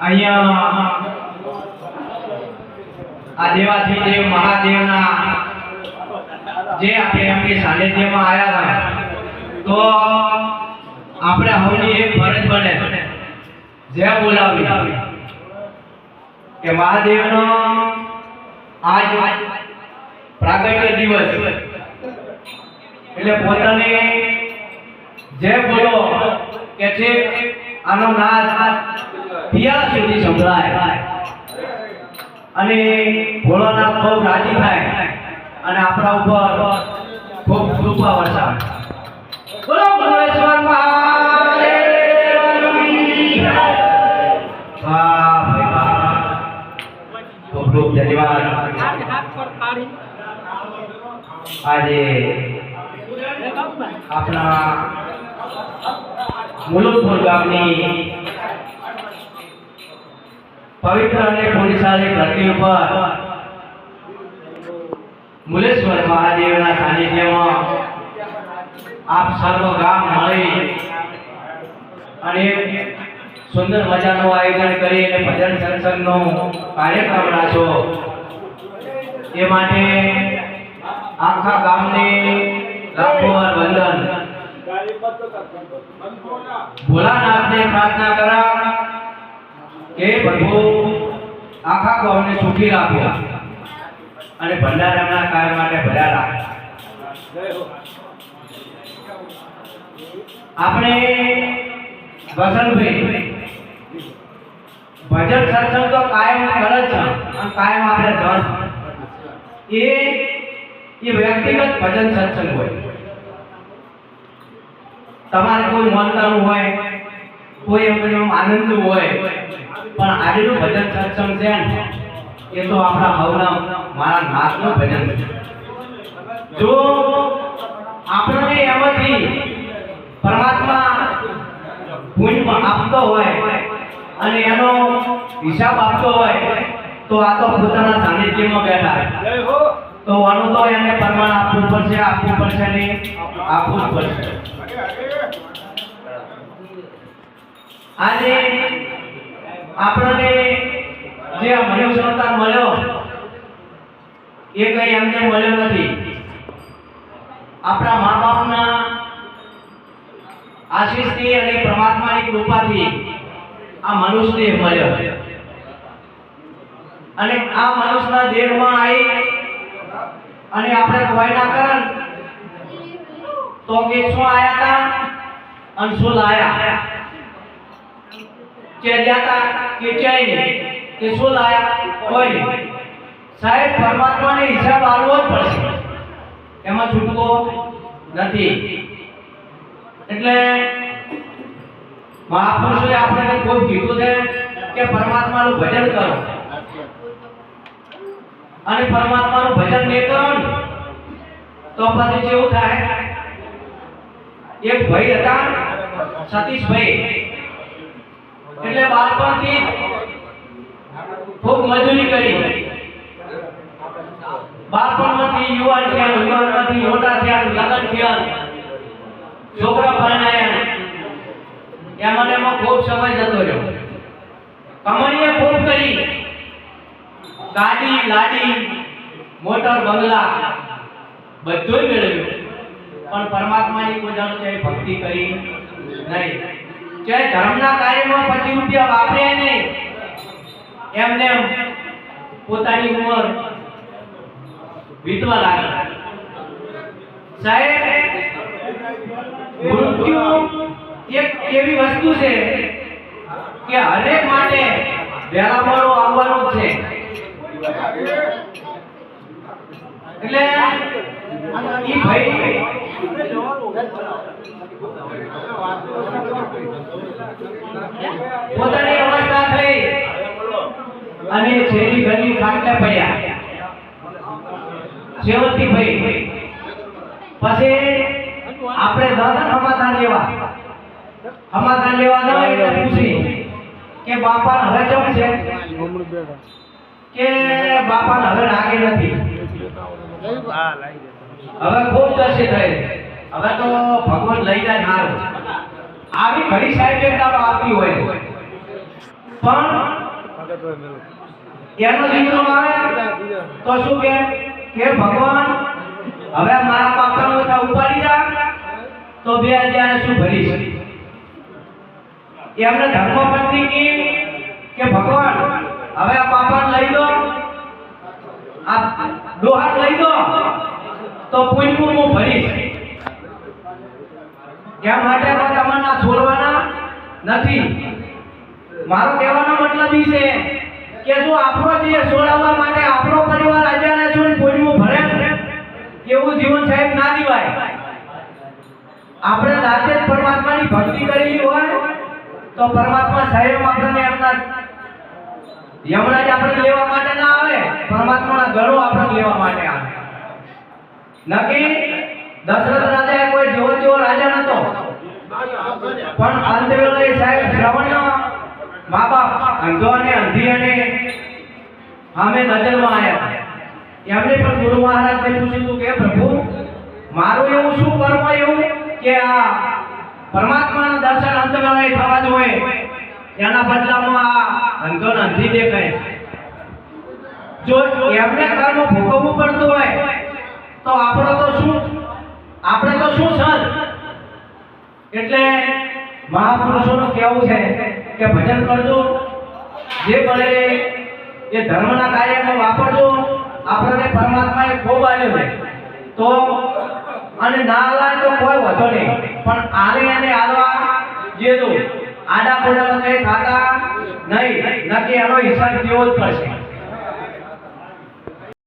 અહીંયા આ દેવાથી દેવ, મહાદેવના જે આપણે આવ્યા હતા, તો આપણે હવની એક ફરજ બને, જે બોલાવી કે મહાદેવનો આજ પ્રાગટ્ય દિવસ, એટલે પોતાને જે બોલો કે છે આનો નાદ પિયા સુધી સંભળાય. અને ભોળાનાથ બહુ રાજી થાય. અને આપણા ઉપર ખૂબ કૃપા વરસાવે. બોલો આજે આપણા મુલુકપુર ગામની પવિત્ર અને પુણ્યશાળી ધરતી ઉપર મુલેશ્વર મહાદેવના સાનિધ્યમાં આપ સર્વ ગામ મળી અને સુંદર મજાનું આયોજન કરી અને ભજન સત્સંગનો કાર્યક્રમ રાખો એ માટે આખા ગામને લાખો વાર વંદન. ભોલાનાથને પ્રાર્થના કરા કે પ્રભુ, આખા ગામને સુખી રાખ્યા અને ભંડારાના કાર્ય માટે ભર્યા રાખ્યા આપણે વસંતભાઈ, ભજન સત્સંગ તો કાયમ કરે છે અને કાયમ આપણે ધન. એ એ વ્યક્તિગત ભજન સત્સંગ હોય. તમારે કોઈ મનતાનું હોય, કોઈ એમ આનંદ હોય પણ આજનું ભજન સત્સંગ છે ને, એ તો આપણા હવના મારા નાથનું ભજન છે. જો આપણને એમાંથી પરમાત્મા પુણ્ય આપતો હોય અને એનો હિસાબ આપતો હોય, તો આ તો પોતાના સાનિધ્યમાં બેઠા તો આનું તો એને પરમાણ આપવું પડશે આપવું પડશે ને આપવું પડશે. આજે આપણને જે આ મનુ સંતાન મળ્યો, એ કઈ એમને મળ્યો નથી. આપણા મા બાપના આશીષથી અને પરમાત્માની કૃપાથી આ મનુષ્ય મળ્યો. અને આ મનુષ્યના દેહમાં આવી અને આપણે કોઈના કરન, તો કે શું આયા હતા અને શું લાયા? કે જાતા કે ક્યાંય નહીં, કે શું લાયા કોઈ સાહેબ, પરમાત્માને હિસાબ આલવો જ પડશે. એમાં છૂટકો નથી. એટલે મહાપુરુષોએ આપણને ખૂબ કીધું છે કે પરમાત્માનું ભજન કરો. અને પરમાત્માનું ભજન નહીં કરો ને, તો પછી કેવું થાય? એક ભાઈ હતા, સતીશભાઈ. એટલે બાળપણથી ખૂબ મજૂરી કરી. બાળપણમાંથી યુવાન થયા, યુવાનમાંથી મોટા થયા, લગ્ન થયા. છોકરા પરણાયા. એમાં એમાં ખૂબ સમય જતો રહ્યો. કમાણીએ ખૂબ કરી. ગાડી, લાડી, મોટર, બંગલા બધું મેળવ્યું. પણ પરમાત્માની જાણ છે ભક્તિ કરી નહીં. કે ધર્મના કાર્યમાં પચીસ રૂપિયા વાપરે નહીં. એમને પોતાની ઉંમર વીતવા લાગી. સાહેબ, મૃત્યુ એક એવી વસ્તુ છે કે હરેક માટે વેલા મોડો આવવાનું છે. એટલે ઈ ભાઈ પોતાની અવસ્થા થઈ. અને છેલ્લી ઘરની ખાટલે પડ્યા. છેવટથી ભાઈ. પછી આપણે દાદા સમાધાન લેવા. સમાધાન લેવા ન એટલે પૂછી કે બાપા હવે કેમ છે? કે બાપા હવે લાગે નથી? હવે ખૂબ દર્શી થઈ હવે તો ભગવાન લઈ જાય હાર. આવી ઘણી એક આવતી હોય. પણ એનો દીકરો આવે તો શું કે? કે ભગવાન, હવે મારા પાપા બધા ઉપાડી જા તો બે હજાર શું ભરીશ? એમને ધર્મપત્ની કી કે ભગવાન, હવે આ પાપા લઈ દો. આ દોહાર લઈ દો. તો પુણ્યનું હું ભરીશ કેમ માટે તમારા છોડવાના નથી? મારો કહેવાનો મતલબ ઈ છે કે જો આપણો દેહ છોડાવવા માટે આપણો પરિવાર અજાણ્યા છો ને પૂનમું ભરે, એવું જીવન સાહેબ ના દીવાય. આપણે જાતે જ પરમાત્માની ભક્તિ કરેલી હોય, તો પરમાત્મા સાહેબ આપણને એમના યમરાજ આપણે લેવા માટે ના આવે, પરમાત્માના ગળો આપણે લેવા માટે આવે નકી દશરથ રાજા કોઈ જેવો તેવો રાજા નતો. પણ અંત વેળાએ સાહેબ શ્રવણના મા બાપ અંધો અને અંધી અને અમે નજરમાં આવ્યા. એમને પણ ગુરુ મહારાજને પૂછ્યું હતું કે, પ્રભુ, મારું એવું શું કર્મ એવું કે આ પરમાત્માના દર્શન અંત વેળાએ થવા જોઈએ એના બદલામાં આ અંધો અંધી દેખાય જો એમને કર્મ ભોગવવું પડતું હોય તો આપણો તો શું? આપણે તો શું સર? એટલે મહાપુરુષોનું કહેવું છે કે ભજન કરજો. જે મળે એ ધર્મના કાર્યમાં વાપરજો. આપણને પરમાત્માએ ખૂબ આવ્યો છે. તો અને ના આલાય તો કોઈ વધો નહીં. પણ આલે અને આલવા જે દો આડા પોડા કઈ ખાતા નહીં. નક્કી એનો હિસાબ દેવો જ પડશે.